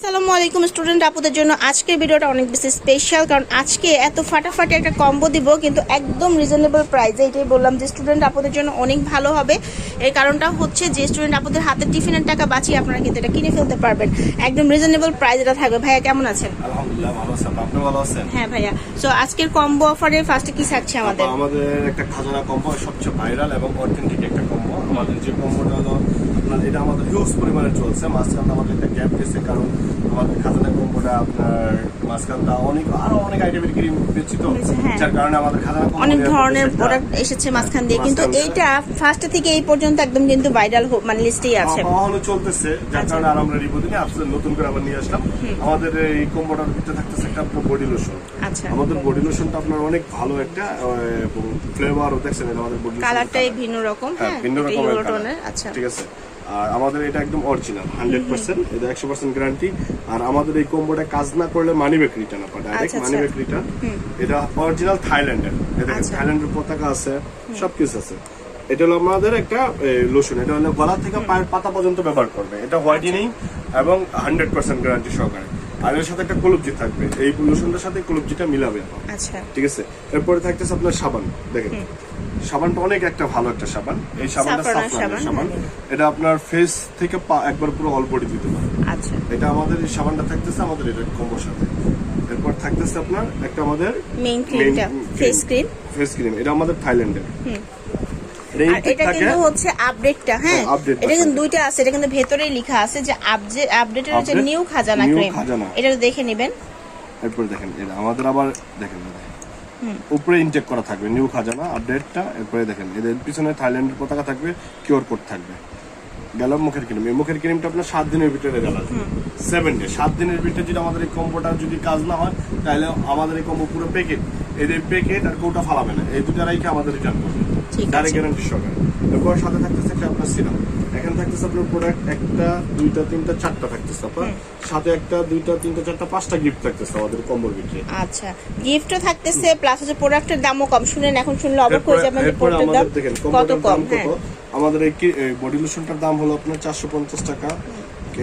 আসসালামু আলাইকুম স্টুডেন্ট আপুদের জন্য। আজকের ভিডিওটা অনেক বেশি স্পেশাল কারণ আজকে এত ফাটাফাটি একটা কম্বো দিব কিন্তু একদম রিজনেবল প্রাইসে এটাই বললাম যে স্টুডেন্ট আপুদের জন্য অনেক ভালো হবে। এর কারণটা হচ্ছে যে স্টুডেন্ট আপুদের হাতে টিফিনের টাকা বাঁচিয়ে আপনারা কিন্তু এটা কিনে ফেলতে পারবেন। একদম রিজনেবল প্রাইস এটা থাকবে। ভাইয়া কেমন আছেন? আলহামদুলিল্লাহ ভালো আছেন আপনি ভালো আছেন? হ্যাঁ ভাইয়া। সো আজকের কম্বো অফারে ফার্স্টে কি থাকছে আমাদের? আমাদের একটা খাজানা কম্বো সবচেয়ে ভাইরাল এবং অথেন্টিক আমাদের যে কম্বোটা হলো আপনার এটা আমাদের হিউজ পরিমাণে চলছে। মাঝখানটা আমাদের একটা গ্যাপ গেছে কারণ আমাদের খাজানা কম্বোটা আপনার মাঝখানটা অনেক আরও অনেক আইটেমের ক্রিম পেয়েছি তো হ্যাঁ। যার কারণে আমাদের খাজানা অনেক ধরনের প্রোডাক্ট এসেছে মাঝখান দিয়ে কিন্তু এইটা ফার্স্ট থেকে এই পর্যন্ত একদম কিন্তু ভাইরাল মানে লিস্টেই আছে। পাওয়া চলতেছে যার আচ্ছা। কারণে আর আমরা রিপোর্ট দিই আপনাদের নতুন করে আবার নিয়ে আসলাম। আমাদের এই কম্বোটার ভিতরে থাকতেছে একটা আপনার বডি লোশন আচ্ছা। আমাদের বডি লোশনটা আপনার অনেক ভালো একটা ফ্লেভার দেখছেন আমাদের বডি কালারটাই ভিন্ন রকম হ্যাঁ হ্যাঁ ভিন্ন এটা রকমের আচ্ছা। ঠিক আছে? আর আমাদের এটা একদম অরিজিনাল হান্ড্রেড পার্সেন্ট এটা একশো পার্সেন্ট গ্যারান্টি আর আমাদের এই কম্বোটা কাজ না করলে মানি ব্যাক রিটার্ন আপনার ডাইরেক্ট আচ্ছা, মানি আচ্ছা। ব্যাক রিটার্ন এটা অরিজিনাল থাইল্যান্ডের এটা আচ্ছা। থাইল্যান্ডের পতাকা আছে সবকিছু আছে। এটা হলো আমাদের একটা লোশন এটা হলো গলা থেকে পায়ের পাতা পর্যন্ত ব্যবহার করবে। এটা হোয়াইটেনিং এবং হান্ড্রেড পার্সেন্ট গ্যারান্টি সহকারে। আর সাথে একটা কলুবজি থাকবে। এই লোশনটার সাথে কলুবজিটা মিলাবে। আচ্ছা। ঠিক আছে? এরপরে থাকতেছে আপনার সাবান। দেখেন সাবানটা অনেক একটা ভালো একটা সাবান। এই সাবানটা সাফরানের সাবান, সাবান। এটা আপনার ফেস থেকে একবার পুরো অল বডি দিতে পারে। আচ্ছা। এটা আমাদের এই সাবানটা থাকতেছে আমাদের এটা কম্বোর সাথে। এরপর থাকতেছে আপনার একটা আমাদের মেইন ক্রিমটা ফেস ক্রিম ফেস ক্রিম এটা আমাদের থাইল্যান্ডের এটা কিন্তু হচ্ছে আপডেটটা হ্যাঁ? হ্যাঁ, এটা কিন্তু দুইটা আছে এটা কিন্তু ভেতরেই লেখা আছে যে আপডেটের হচ্ছে নিউ খাজানা ক্রিম এটা দেখে নেবেন। এরপরে দেখেন এটা আমাদের আবার দেখেন উপরে ইনটেক করা থাকবে নিউ খাজানা আপডেটটা এরপরে দেখেন এদের পিছনে থাইল্যান্ডের পতাকা থাকবে কিওর কোড থাকবে। গেল মুখের ক্রিম এই মুখের ক্রিমটা আপনার সাত দিনের ভিতরে গেল সেভেন ডে সাত দিনের ভিতরে যদি আমাদের এই কম্বোটা যদি কাজ না হয় তাহলে আমাদের এই কম্বো পুরো প্যাকেট এদের প্যাকেট আর কোটা ফালাবে না। এই দুটো রাইখে আমাদের রিটার্ন করবে। ঠিক আছে। গ্যারান্টি সহকারে এরপর সাথে থাকতেছে একটা আপনার সিরাম এখানে থাকতেছে আপনার প্রোডাক্ট একটা দুইটা তিনটা চারটা থাকতেছে আপনার সাথে একটা দুইটা তিনটা চারটা পাঁচটা গিফট থাকতেছে আমাদের কম্বোর ভিতরে আচ্ছা গিফটও থাকতেছে প্লাস হচ্ছে প্রোডাক্টের দামও কম। শুনেন এখন শুনলে অবাক হয়ে যাবেন প্রোডাক্টের দাম আমাদের দেখেন কত কম দাম কত আমাদের এই বডি লোশনটার দাম হলো আপনার চারশো পঞ্চাশ টাকা।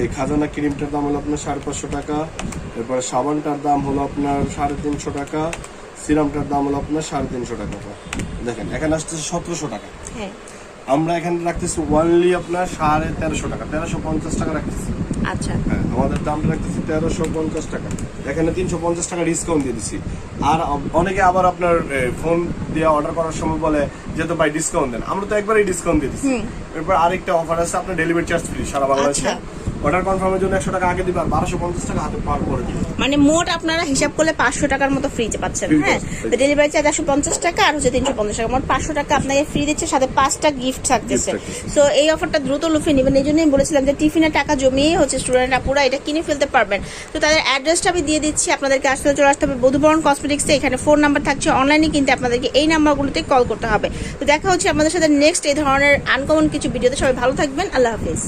এই খাজানা ক্রিমটার দাম হলো আপনার সাড়ে পাঁচশো টাকা। এরপরে সাবানটার দাম হলো আপনার সাড়ে তিনশো টাকা। সিরামটার দাম হলো আপনার সাড়ে তিনশো টাকা দেখেন এখানে আসতেছে সতেরোশো টাকা। হ্যাঁ। আমরা এখানে রাখতেছি ওয়ানলি আপনার সাড়ে তেরোশো টাকা তেরোশো পঞ্চাশ টাকা রাখতেছি। আচ্ছা। হ্যাঁ আমাদের দামটা রাখতেছি তেরোশো পঞ্চাশ টাকা। এখানে তিনশো পঞ্চাশ টাকা ডিসকাউন্ট দিয়ে দিচ্ছি আর অনেকে আবার আপনার ফোন দিয়ে অর্ডার করার সময় বলে যেহেতু ভাই ডিসকাউন্ট দেন। আমরা তো একবারই ডিসকাউন্ট দিয়ে দিচ্ছি এরপর আরেকটা অফার আছে আপনার ডেলিভারি চার্জ ফ্রি সারা বাংলাদেশে। আচ্ছা। অর্ডার কনফার্মের জন্য একশো টাকা আগে দিবে আর বারোশো পঞ্চাশ টাকা হাতে পার করে দিবে। মানে মোট আপনারা হিসাব করলে পাঁচশো টাকার মতো ফ্রি পাচ্ছেন হ্যাঁ? তো ডেলিভারি চার্জ একশো পঞ্চাশ টাকা আর হচ্ছে তিনশো পঞ্চাশ টাকা। মোট পাঁচশো টাকা আপনাকে ফ্রি দিচ্ছে সাথে পাঁচটা গিফট থাকতেছে। সো এই অফারটা দ্রুত লুফে নেবেন। এই জন্যই বলেছিলাম যে টিফিনের টাকা জমিয়ে হচ্ছে স্টুডেন্টরা পুরো এটা কিনে ফেলতে পারবেন। তো তাদের অ্যাড্রেসটা আমি দিয়ে দিচ্ছি আপনাদেরকে আসলে চলে আসতে হবে বধুবরণ কসমেটিক্সে এখানে ফোন নাম্বার থাকছে অনলাইনে কিন্তু আপনাদেরকে এই নাম্বারগুলোতে কল করতে হবে। তো দেখা হচ্ছে আপনাদের সাথে নেক্সট এই ধরনের আনকমন কিছু ভিডিওতে সবাই ভালো থাকবেন আল্লাহ হাফিজ।